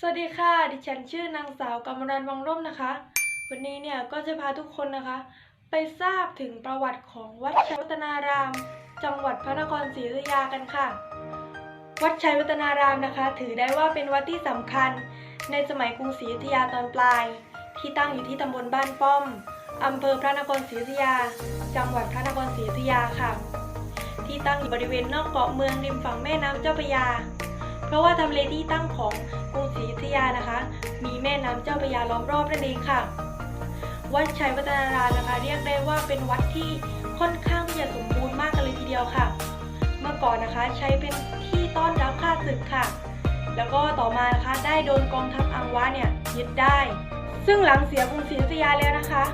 สวัสดีค่ะ ดิฉันชื่อนางสาวกำมรันวังร่มนะคะ วันนี้เนี่ยก็จะพาทุกคนนะคะ ไปทราบถึงประวัติของวัดชัยวัฒนาราม จังหวัดพระนครศรีอยุธยากันค่ะ วัดชัยวัฒนารามนะคะ ถือได้ว่าเป็นวัดที่สำคัญ ในสมัยกรุงศรีอยุธยาตอนปลาย ที่ตั้งอยู่ที่ตำบลบ้านป้อมอำเภอพระนครศรีอยุธยา จังหวัดพระนครศรีอยุธยาค่ะ ที่ตั้งอยู่บริเวณนอกเกาะเมืองริมฝั่งแม่น้ำเจ้าพระยา เพราะว่าทำเลที่ตั้งของ รุงศรีอยุธยานะคะ มีแม่น้ำเจ้าพระยาล้อมรอบนั่นเองค่ะ วัดชัยวัฒนารามนะคะ เรียกได้ว่าเป็นวัดที่ค่อนข้างที่จะสมบูรณ์มากกันเลยทีเดียวค่ะ เมื่อก่อนนะคะใช้เป็นที่ต้อนรับข้าศึกค่ะ แล้วก็ต่อมานะคะได้โดนกองทัพอังวะเนี่ยยึดได้ ซึ่งหลังเสียกรุงศรีอยุธยาแล้วนะคะ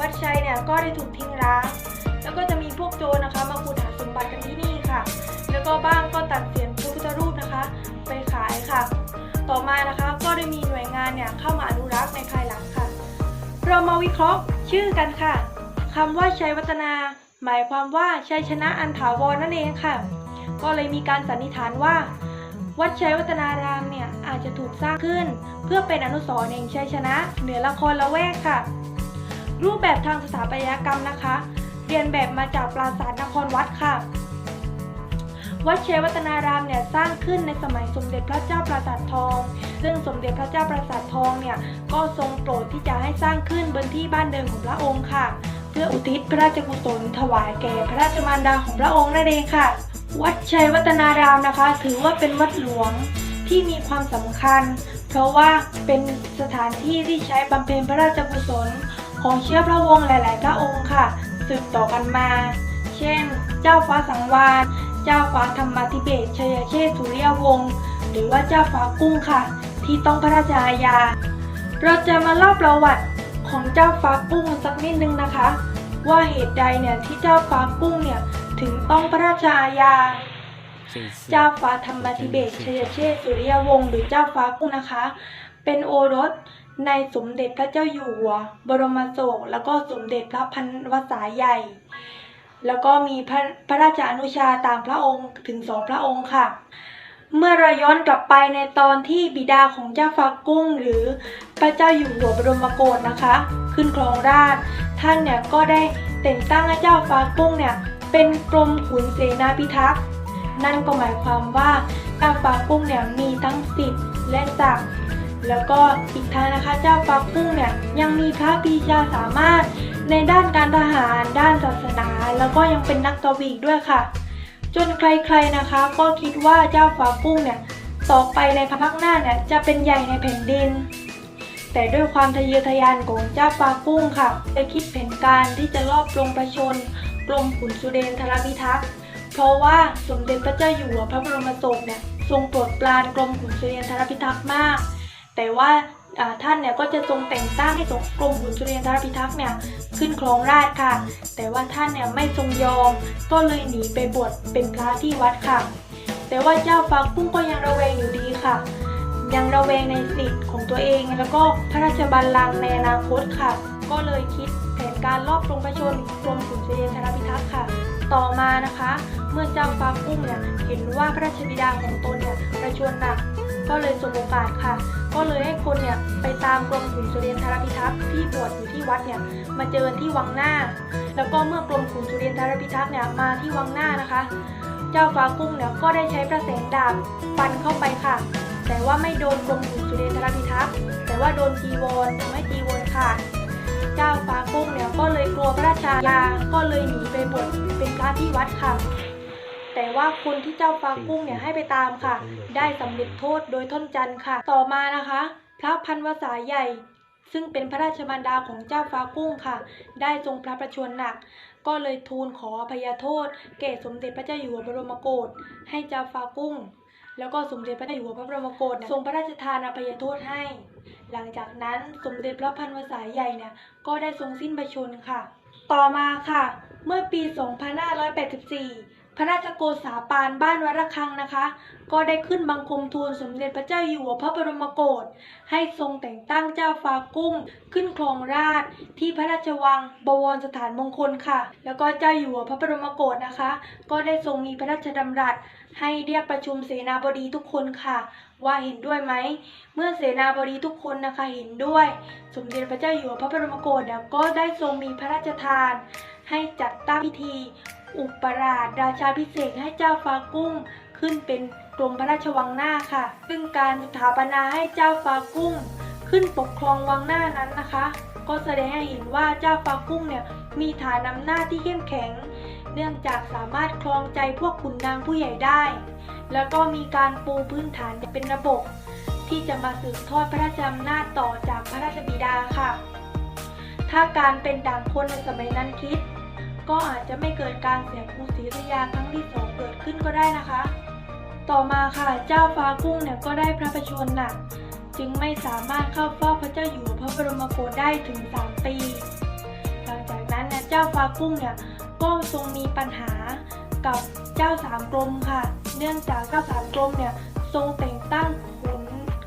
วัดชัยเนี่ยก็ได้ถูกทิ้งร้าง แล้วก็จะมีพวกโจรนะคะมาขุดหาสมบัติกันที่นี่ค่ะ แล้วก็บ้างก็ตัดเสียนพระพุทธรูปนะคะ ไปขายค่ะ ต่อมานะคะ ก็ได้มีหน่วยงานเนี่ยเข้ามาอนุรักษ์ในภายหลังค่ะ เรามาวิเคราะห์ชื่อกันค่ะคำว่าชัยวัฒนา หมายความว่าชัยชนะอันถาวรนั่นเองค่ะ ก็เลยมีการสันนิษฐานว่า วัดชัยวัฒนารามเนี่ยอาจจะถูกสร้างขึ้น เพื่อเป็นอนุสรณ์แห่งชัยชนะ เหนือละครละแวกค่ะ รูปแบบทางสถาปัตยกรรมนะคะ เรียนแบบมาจากปราสาทนครวัดค่ะ วัดเชวัฒนารามเนี่ยสร้างขึ้นในสมัยสมเด็จพระเจ้าปราสาททอง ซึ่งสมเด็จพระเจ้าปราสาททองเนี่ยก็ทรงโปรดที่จะให้สร้างขึ้นบนที่บ้านเดิมของพระองค์ค่ะ เพื่ออุทิศพระราชกุศลถวายแก่พระราชมารดาของพระองค์นั่นเองค่ะ วัดชัยวัฒนารามนะคะ ถือว่าเป็นวัดหลวงที่มีความสำคัญ เพราะว่าเป็นสถานที่ที่ใช้บำเพ็ญพระราชกุศลของเชื้อพระวงศ์หลาย ๆ พระองค์ค่ะ สืบต่อกันมา เช่น เจ้าฟ้าสังวาส เจ้าฟ้าธรรมาธิเบศรชัยเชษฐ์สุริยวงศ์หรือว่าเจ้าฟ้ากุ้งค่ะ ที่ต้องพระราชอาญา เราจะมาเล่าประวัติของเจ้าฟ้ากุ้งสักนิดนึงนะคะ ว่าเหตุใดเนี่ยที่เจ้าฟ้ากุ้งเนี่ยถึงต้องพระราชอาญา เจ้าฟ้าธรรมธิเบศรชัยเชษฐ์สุริยวงศ์หรือเจ้าฟ้ากุ้งนะคะ เป็นโอรสในสมเด็จพระเจ้าอยู่หัว บรมโศกแล้วก็สมเด็จพระพันวษาใหญ่ แล้วก็มีพระพระราชอนุชาต่ามพระองค์ถึงสองพระองค์ค่ะ เมื่อเราย้อนกลับไปในตอนที่บิดาของเจ้าฟ้ากุ้ง หรือพระเจ้าอยู่หัวบรมโกศนะคะ ขึ้นครองราชท่านเนี่ยก็ได้แต่งตั้งให้เจ้าฟ้ากุ้งเนี่ยเป็นกรมขุนเสนาพิทักษ์นั่นก็หมายความว่าเจ้าฟ้ากุ้งเนี่ยมีทั้งสิทธิ์และศักดิ์แล้วก็อีกทางนะคะเจ้าฟ้ากุ้งเนี่ยยังมีพระปีชาสามารถในด้านการทหารด้านศาสนา แล้วก็ยังเป็นนักกวีอีกด้วยค่ะ จนใครๆนะคะ ก็คิดว่าเจ้าฟ้ากุ้งเนี่ยต่อไปในภาคหน้าเนี่ยจะเป็นใหญ่ในแผ่นดิน แต่ด้วยความทะเยอทะยานของเจ้าฟ้ากุ้งค่ะได้คิดแผนการที่จะลอบลงประชนกรมขุนสุเรนทรพิทักษ์เพราะว่าสมเด็จพระเจ้าอยู่หัวพระบรมศกเนี่ยทรงโปรดปรานกรมขุนสุเรนทรพิทักษ์มาก แต่ว่า ท่านเนี่ยก็จะทรงแต่งตั้งให้ทรงกรมขุนสุเรนทรพิทักษ์เนี่ยขึ้นครองราชค่ะ แต่ว่าท่านเนี่ยไม่ทรงยอม ก็เลยหนีไปบวชเป็นพระที่วัดค่ะ แต่ว่าเจ้าฟ้ากุ้งก็ยังระแวงอยู่ดีค่ะ ยังระแวงในสิทธิ์ของตัวเอง แล้วก็พระราชบัลลังก์ในอนาคตค่ะ ก็เลยคิดแผนการลอบลงประชนกรมขุนสุเรนทรพิทักษ์ค่ะ ต่อมานะคะ เมื่อเจ้าฟ้ากุ้งเนี่ยเห็นว่าพระราชบิดาของตนเนี่ยประชวรหนัก ก็เลยสบโอกาสค่ะ ก็เลยให้คนเนี่ยไปตามกรมขุนสุเรนทรพิทักษ์ที่บวชอยู่ที่วัดเนี่ยมาเจอที่วังหน้า แล้วก็เมื่อกรมขุนสุเรนทรพิทักษ์เนี่ยมาที่วังหน้านะคะ เจ้าฟ้ากุ้งเนี่ยก็ได้ใช้พระแสงดาบฟันเข้าไปค่ะ แต่ว่าไม่โดนกรมขุนสุเรนทรพิทักษ์แต่ว่าโดนจีวรทำให้จีวรขาดเจ้าฟ้ากุ้งเนี่ยก็เลยกลัวพระราชายาก็เลยหนีไปบวชเป็นพระที่วัดค่ะ แต่ว่าคนที่เจ้าฟ้ากุ้งเนี่ยให้ไปตามค่ะ ได้สำเร็จโทษโดยท่อนจันทร์ค่ะ ต่อมานะคะ พระพันวษาใหญ่ ซึ่งเป็นพระราชมารดาของเจ้าฟ้ากุ้งค่ะ ได้ทรงพระประชวรหนัก ก็เลยทูลขออภัยโทษแก่สมเด็จพระเจ้าอยู่หัวบรมโกศให้เจ้าฟ้ากุ้งแล้วก็สมเด็จพระเจ้าอยู่หัวพระบรมโกศเนี่ยทรงพระราชทานอภัยโทษให้ หลังจากนั้นสมเด็จพระพันวษาใหญ่เนี่ยก็ได้ทรงสิ้นพระชนม์ค่ะ ต่อมาค่ะ เมื่อปี 2584 พระราชโกษาปานบ้านวัดระฆังนะคะ ก็ได้ขึ้นบังคมทูลสมเด็จพระเจ้าอยู่หัวพระบรมโกศให้ทรงแต่งตั้งเจ้าฟ้ากุ้ง ขึ้นครองราชที่พระราชวังบวรสถานมงคลค่ะ แล้วก็เจ้าอยู่หัวพระบรมโกศนะคะ ก็ได้ทรงมีพระราชดำรัส ให้เรียกประชุมเสนาบดีทุกคนค่ะ ว่าเห็นด้วยไหมเมื่อเสนาบดีทุกคนนะคะเห็นด้วย สมเด็จพระเจ้าอยู่หัวพระบรมโกศก็ได้ทรงมีพระราชทาน ให้จัดตั้งพิธี อุปราชราชาพิเศษให้เจ้าฟ้ากุ้งขึ้นเป็นกรมพระราชวังหน้าค่ะ ซึ่งการสถาปนาให้เจ้าฟ้ากุ้ง ขึ้นปกครองวังหน้านั้นนะคะ ก็แสดงให้เห็นว่าเจ้าฟ้ากุ้งเนี่ยมีฐานอำนาจที่เข้มแข็ง เนื่องจากสามารถครองใจพวกขุนนางผู้ใหญ่ได้ แล้วก็มีการปูพื้นฐานเป็นระบบ ที่จะมาสืบทอดพระราชอำนาจต่อจากพระราชบิดาค่ะ ถ้าการเป็นดังคนในสมัยนั้นคิด ก็อาจจะไม่เกิดการเสียกรุงศรีอยุธยาครั้งที่สองเกิดขึ้นก็ได้นะคะ ต่อมาค่ะเจ้าฟ้ากุ้งเนี่ยก็ได้พระประชวรหนักจึงไม่สามารถเข้าเฝ้าพระเจ้าอยู่หัวพระบรมโกศได้ถึง 3 ปี หลังจากนั้นเนี่ยเจ้าฟ้ากุ้งเนี่ยก็ทรงมีปัญหากับเจ้าสามกรมค่ะ เนื่องจากเจ้าสามกรมเนี่ยทรงแต่งตั้งขุน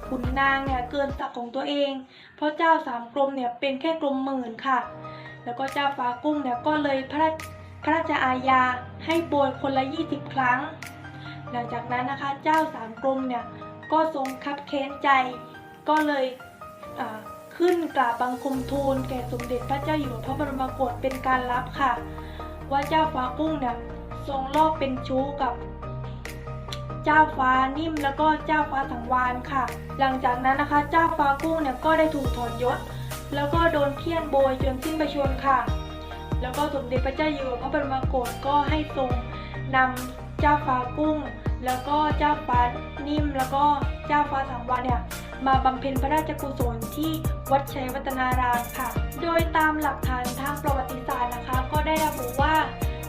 ขุนนางเนี่ยเกินศักดิ์ของตัวเอง เพราะเจ้าสามกรมเนี่ยเป็นแค่กรมหมื่นค่ะ แล้วก็เจ้าฟ้ากุ้งเนี่ยก็เลยพระราชพระราชอาญาให้โบยคนละ 20 ครั้ง หลังจากนั้นนะคะเจ้าสามกรมเนี่ยก็ทรงคับเค้นใจ ก็เลยขึ้นกราบบังคมทูลแก่สมเด็จพระเจ้าอยู่หัวพระบรมโกศเป็นการลับค่ะ ว่าเจ้าฟ้ากุ้งเนี่ยทรงลอบเป็นชู้กับเจ้าฟ้านิ่มแล้วก็เจ้าฟ้าสังวานค่ะ หลังจากนั้นนะคะ เจ้าฟ้ากุ้งเนี่ยก็ได้ถูกถอนยศ แล้วก็โดนเคี่ยนโบยจนสิ้นประชวรค่ะ แล้วก็สมเด็จพระเจ้าอยู่หัวพระบรมโกศก็ให้ทรงนำเจ้าฟ้ากุ้ง แล้วก็เจ้าฟ้านิ่ม แล้วก็เจ้าฟ้าสังวาเนี่ยมาบำเพ็ญพระราชกุศลที่วัดชัยวัฒนารามค่ะ โดยตามหลักฐานทางประวัติศาสตร์นะคะ ก็ได้ระบุว่า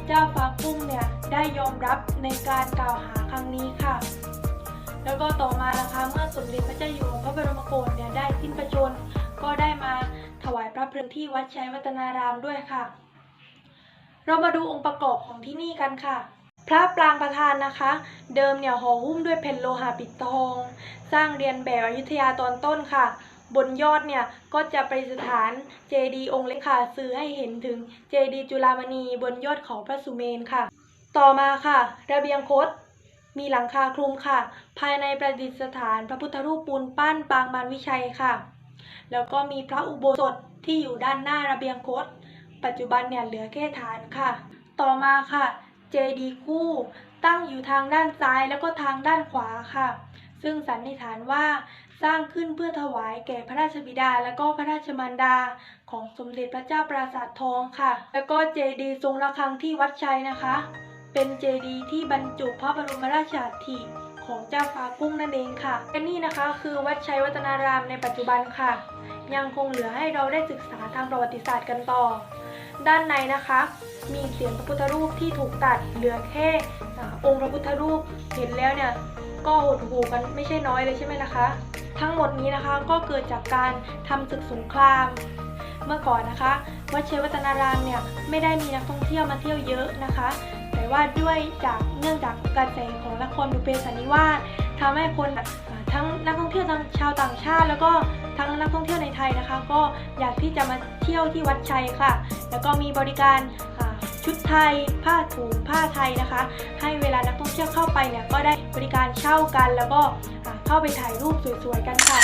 เจ้าฟ้ากุ้งเนี่ยได้ยอมรับในการกล่าวหาครั้งนี้ค่ะ แล้วก็ต่อมานะคะเมื่อสมเด็จพระเจ้าอยู่หัวพระบรมโกศเนี่ยได้สิ้นพระชนม์ ก็ได้มาถวายพระเพลิงที่วัดชัยวัฒนารามด้วยค่ะ เรามาดูองค์ประกอบของที่นี่กันค่ะ พระปรางประธานนะคะ เดิมเนี่ยห่อหุ้มด้วยแผ่นโลหะปิดทอง สร้างเรียนแบบอยุธยาตอนต้นค่ะบนยอดเนี่ยก็จะประดิษฐานเจดีย์องค์เล็กค่ะสื่อให้เห็นถึงเจดีย์จุฬามณีบนยอดเขาพระสุเมนค่ะ ต่อมาค่ะ ระเบียงคดมีหลังคาคลุมค่ะ ภายในประดิษฐานพระพุทธรูปปูนปั้นปางมารวิชัยค่ะ แล้วก็มีพระอุโบสถที่อยู่ด้านหน้าระเบียงคดปัจจุบันเนี่ยเหลือแค่ฐานค่ะ ต่อมาค่ะเจดีคู่ ตั้งอยู่ทางด้านซ้ายแล้วก็ทางด้านขวาค่ะ ซึ่งสันนิษฐานว่าสร้างขึ้นเพื่อถวายแก่พระราชบิดาและก็พระราชมารดา ของสมเด็จพระเจ้าปราสาททองค่ะ แล้วก็เจดีทรงระฆังที่วัดชัยนะคะ เป็นเจดีที่บรรจุพระบรมราชาธิ ของเจ้าฟ้ากุ้งนั่นเองค่ะและนี่นะคะคือวัดชัยวัฒนารามในปัจจุบันค่ะ ยังคงเหลือให้เราได้ศึกษาทางประวัติศาสตร์กันต่อ ด้านในนะคะ มีเสียงพระพุทธรูปที่ถูกตัดเหลือแค่องค์พระพุทธรูปเห็นแล้วเนี่ยก็หดหูกันไม่ใช่น้อยเลยใช่ไหมล่ะคะ ทั้งหมดนี้นะคะก็เกิดจากการทำศึกสงคราม เมื่อก่อนนะคะ วัดชัยวัฒนารามเนี่ยไม่ได้มีนักท่องเที่ยวมาเที่ยวเยอะนะคะ ว่าด้วยจากเนื่องจากกระแสของละครบุเพสันนิวาสทำให้คนทั้งนักท่องเที่ยวทั้งชาวต่างชาติ แล้วก็ทั้งนักท่องเที่ยวในไทยนะคะ ก็อยากที่จะมาเที่ยวที่วัดชัยค่ะ แล้วก็มีบริการชุดไทย ผ้าถุงผ้าไทยนะคะ ให้เวลานักท่องเที่ยวเข้าไปเนี่ยก็ได้บริการเช่ากัน แล้วก็เข้าไปถ่ายรูปสวยๆกันค่ะ